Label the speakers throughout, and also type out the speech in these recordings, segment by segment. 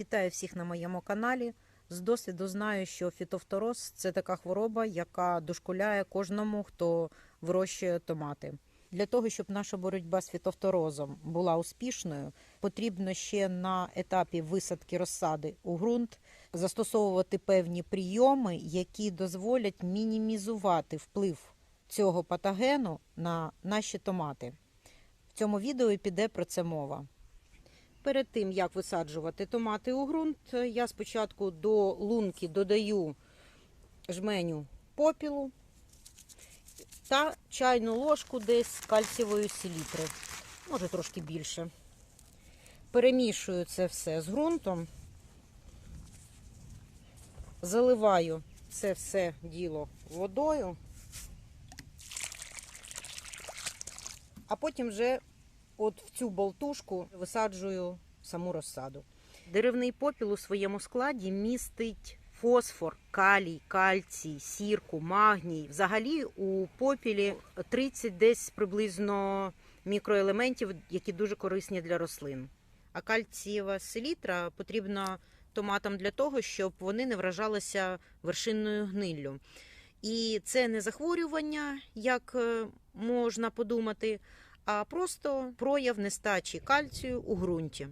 Speaker 1: Вітаю всіх на моєму каналі. З досвіду знаю, що фітофтороз це така хвороба, яка дошкуляє кожному, хто вирощує томати. Для того, щоб наша боротьба з фітофторозом була успішною, потрібно ще на етапі висадки розсади у ґрунт застосовувати певні прийоми, які дозволять мінімізувати вплив цього патогену на наші томати. В цьому відео піде про це мова. Перед тим як висаджувати томати у ґрунт, я спочатку до лунки додаю жменю попілу та чайну ложку десь кальцієвої селітри, може трошки більше. Перемішую це все з ґрунтом, заливаю це все діло водою, а потім вже от в цю болтушку висаджую саму розсаду. Деревний попіл у своєму складі містить фосфор, калій, кальцій, сірку, магній. Взагалі у попілі 30 десь приблизно мікроелементів, які дуже корисні для рослин. А кальцієва селітра потрібна томатам для того, щоб вони не вражалися вершинною гниллю. І це не захворювання, як е, можна подумати, а просто прояв нестачі кальцію у ґрунті.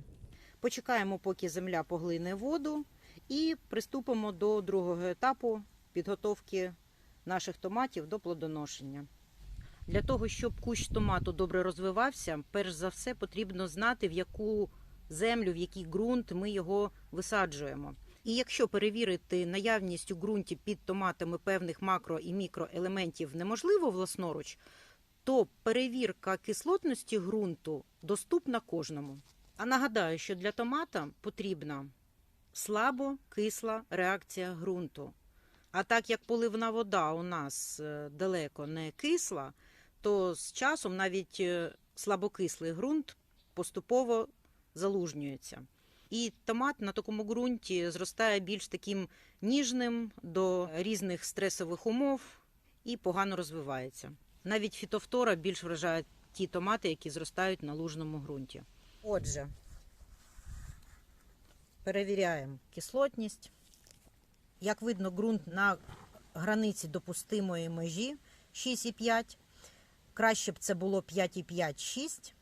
Speaker 1: Почекаємо, поки земля поглине воду, і приступимо до другого етапу підготовки наших томатів до плодоношення. Для того, щоб кущ томату добре розвивався, перш за все потрібно знати, в яку землю, в який ґрунт ми його висаджуємо. І якщо перевірити наявність у ґрунті під томатами певних макро і мікроелементів неможливо власноруч, то перевірка кислотності ґрунту доступна кожному. А нагадаю, що для томата потрібна слабо кисла реакція ґрунту. А так як поливна вода у нас е, далеко не кисла, то з часом навіть е, слабокислий ґрунт поступово залужнюється. І томат на такому ґрунті зростає більш таким ніжним до різних стресових умов і погано розвивається. Навіть фітофтора більш вражає ті томати, які зростають на лужному ґрунті. Отже, перевіряємо кислотність. Як видно, ґрунт на границі допустимої межі 6,5. Краще б це було 5,5-6.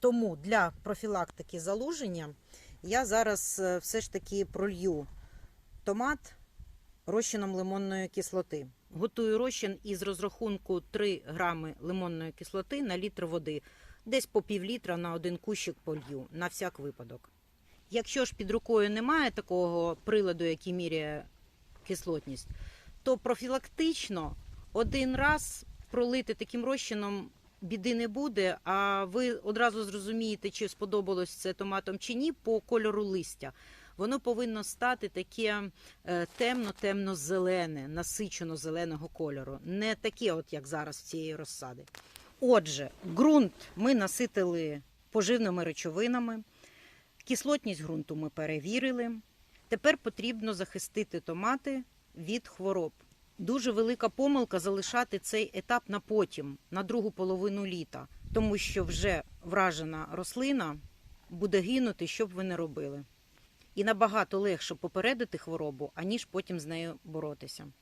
Speaker 1: Тому для профілактики залуження я зараз е, все ж таки пролью томат розчином лимонної кислоти. Готую розчин із розрахунку 3 грами лимонної кислоти на літр води. Десь по пів літра на один кущик полью, на всяк випадок. Якщо ж під рукою немає такого приладу, який міряє кислотність, то профілактично один раз пролити таким розчином біди не буде, а ви одразу зрозумієте, чи сподобалось це томатом чи ні, по кольору листя. Воно повинно стати таке е, темно-темно-зелене, насичено зеленого кольору, не таке, от як зараз в цієї розсади. Отже, ґрунт ми наситили поживними речовинами, кислотність ґрунту ми перевірили. Тепер потрібно захистити томати від хвороб. Дуже велика помилка залишати цей етап на потім, на другу половину літа, тому що вже вражена рослина буде гинути, що б ви не робили. І набагато легше попередити хворобу, аніж потім з нею боротися.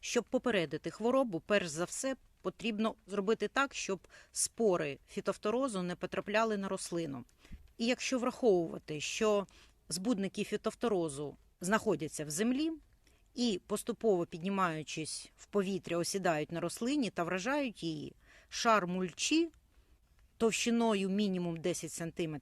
Speaker 1: Щоб попередити хворобу, перш за все потрібно зробити так, щоб спори фітофторозу не потрапляли на рослину. І якщо враховувати, що збудники фітофторозу знаходяться в землі і поступово піднімаючись в повітря, осідають на рослині та вражають її, шар мульчі товщиною мінімум 10 см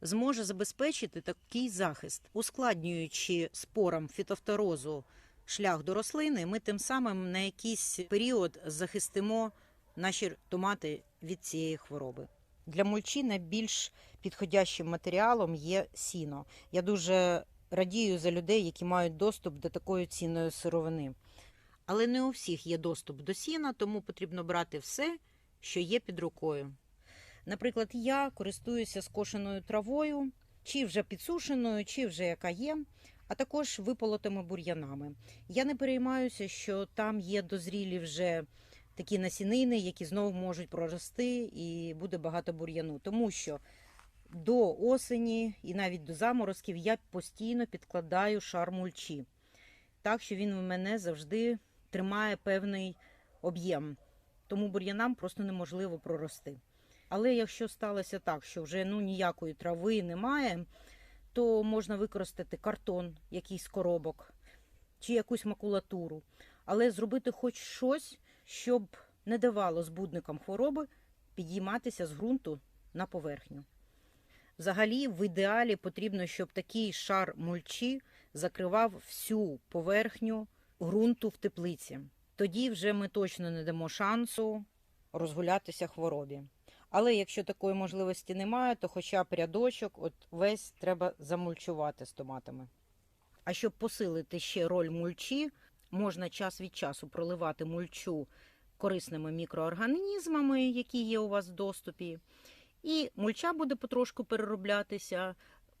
Speaker 1: зможе забезпечити такий захист, ускладнюючи спорам фітофторозу шлях до рослини, ми тим самим на якийсь період захистимо наші томати від цієї хвороби. Для мульчі найбільш підходящим матеріалом є сіно. Я дуже радію за людей, які мають доступ до такої цінної сировини. Але не у всіх є доступ до сіна, тому потрібно брати все, що є під рукою. Наприклад, я користуюся скошеною травою, чи вже підсушеною, чи вже яка є, а також виполотими бур'янами. Я не переймаюся, що там є дозрілі вже такі насінини, які знову можуть прорости, і буде багато бур'яну, тому що До осені і навіть до заморозків я постійно підкладаю шар мульчі, так що він у мене завжди тримає певний об'єм. Тому бур'янам просто неможливо прорости. Але якщо сталося так, що вже ну, ніякої трави немає, то можна використати картон, якийсь коробок чи якусь макулатуру, але зробити хоч щось, щоб не давало збудникам хвороби підійматися з ґрунту на поверхню. Взагалі, в ідеалі потрібно, щоб такий шар мульчі закривав всю поверхню ґрунту в теплиці. Тоді вже ми точно не дамо шансу розгулятися хворобі. Але якщо такої можливості немає, то хоча б рядочок, от весь треба замульчувати з томатами. А щоб посилити ще роль мульчі, можна час від часу проливати мульчу корисними мікроорганізмами, які є у вас в доступі. І мульча буде потрошку перероблятися,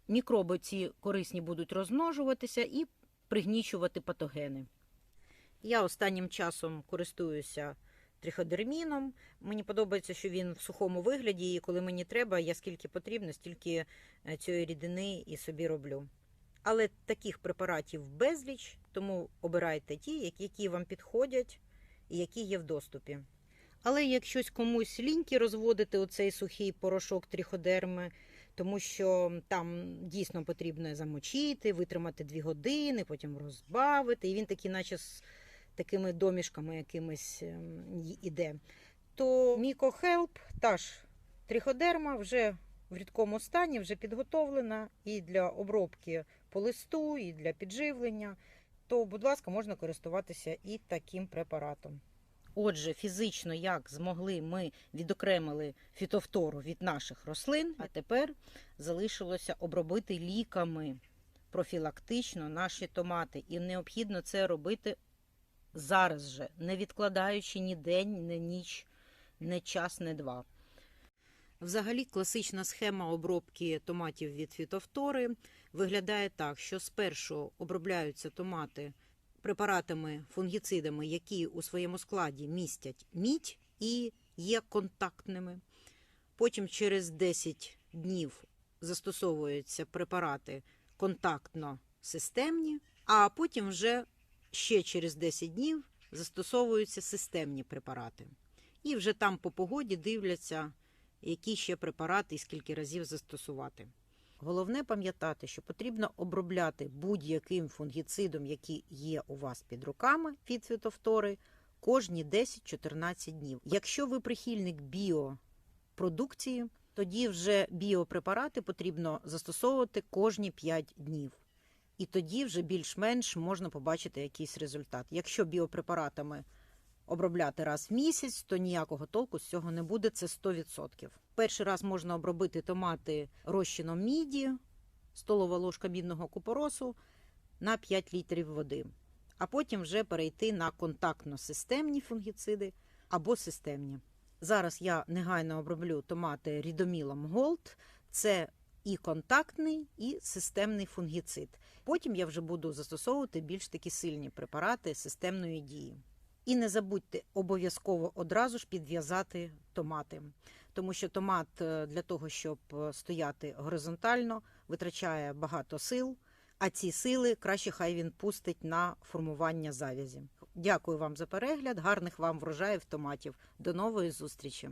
Speaker 1: мікроби ці корисні будуть розмножуватися і пригнічувати патогени. Я останнім часом користуюся триходерміном. Мені подобається, що він в сухому вигляді, і коли мені треба, я скільки потрібно, стільки е, цієї рідини і собі роблю. Але таких препаратів безліч, тому обирайте ті, які- вам підходять і які є в доступі. Але як щось комусь ліньки розводити оцей сухий порошок тріходерми, тому що там дійсно потрібно замочити, витримати дві години, потім розбавити, і він такий, наче такими домішками якимись ем, іде. То Мікохелп, та ж тріходерма вже в рідкому стані, вже підготовлена і для обробки по листу, і для підживлення. То, будь ласка, можна користуватися і таким препаратом. Отже, фізично, як змогли, ми відокремили фітофтору від наших рослин, а тепер залишилося обробити ліками профілактично наші томати. І необхідно це робити зараз же, не відкладаючи ні день, ні ніч, ні час, ні два. Взагалі, класична схема обробки томатів від фітофтори виглядає так, що спершу обробляються томати препаратами, фунгіцидами, які у своєму складі містять мідь і є контактними. Потім через 10 днів застосовуються препарати контактно-системні, а потім вже ще через 10 днів застосовуються системні препарати. І вже там по погоді дивляться, які ще препарати і скільки разів застосувати. Головне пам'ятати, що потрібно обробляти будь-яким фунгіцидом, який є у вас під руками від фітофтори, кожні 10-14 днів. Якщо ви прихильник біопродукції, тоді вже біопрепарати потрібно застосовувати кожні 5 днів. І тоді вже більш-менш можна побачити якийсь результат. Якщо біопрепаратами обробляти раз в місяць, то ніякого толку з цього не буде. Це 100%. Перший раз можна обробити томати розчином міді, столова ложка мідного купоросу на 5 літрів води, а потім вже перейти на контактно-системні фунгіциди або системні. Зараз я негайно оброблю томати рідомілом Gold. Це і контактний, і системний фунгіцид. Потім я вже буду застосовувати більш такі сильні препарати системної дії. І не забудьте обов'язково одразу ж підв'язати томати, тому що томат е, для того, щоб е, стояти горизонтально, витрачає багато сил, а ці сили краще хай він пустить на формування завязі. Дякую вам за перегляд, гарних вам врожаїв томатів. До нової зустрічі!